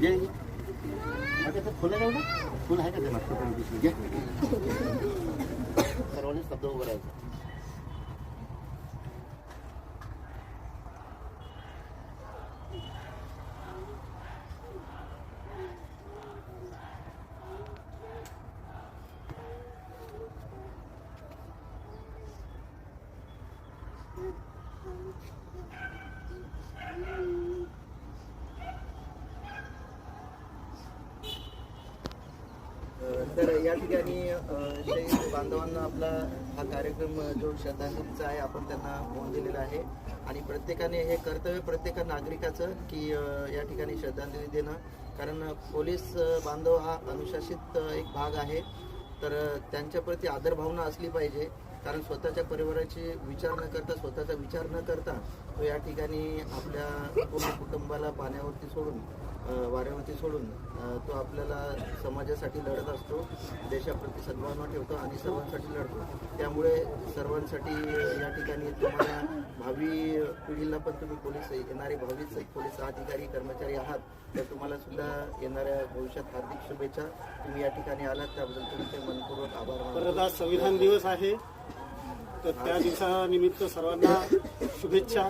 जे आता ते आहे ना? फुल आहे का ते मागचं घे. सर्वांनी शब्द उभं राहायचं. तर या ठिकाणी बांधवांना आपला हा कार्यक्रम जो श्रद्धांजलीचा आहे आपण त्यांना होऊन दिलेला आहे. आणि प्रत्येकाने हे कर्तव्य प्रत्येक नागरिकाचं की या ठिकाणी श्रद्धांजली देणं. कारण पोलीस बांधव हा अनुशासित एक भाग आहे. तर त्यांच्याप्रती आदरभावना असली पाहिजे. कारण स्वतःच्या परिवाराची विचार न करता स्वतःचा विचार न करता तो या ठिकाणी आपल्या पूर्ण कुटुंबाला पाण्यावरती सोडून वाऱ्यावरती सोडून तो आपल्याला समाजासाठी लढत असतो देशाप्रती सद्भावना ठेवतो आणि सर्वांसाठी लढतो. त्यामुळे सर्वांसाठी या ठिकाणी तुम्हाला भावी पिढीला पण तुम्ही पोलीस येणारे भविष्य पोलीस अधिकारी कर्मचारी आहात. तर तुम्हाला सुद्धा येणाऱ्या भविष्यात हार्दिक शुभेच्छा. तुम्ही या ठिकाणी आलात त्याबद्दल तुमचे मनपूर्वक आभार परत आज संविधान दिवस आहे. तर त्या दिवसानिमित्त सर्वांना शुभेच्छा.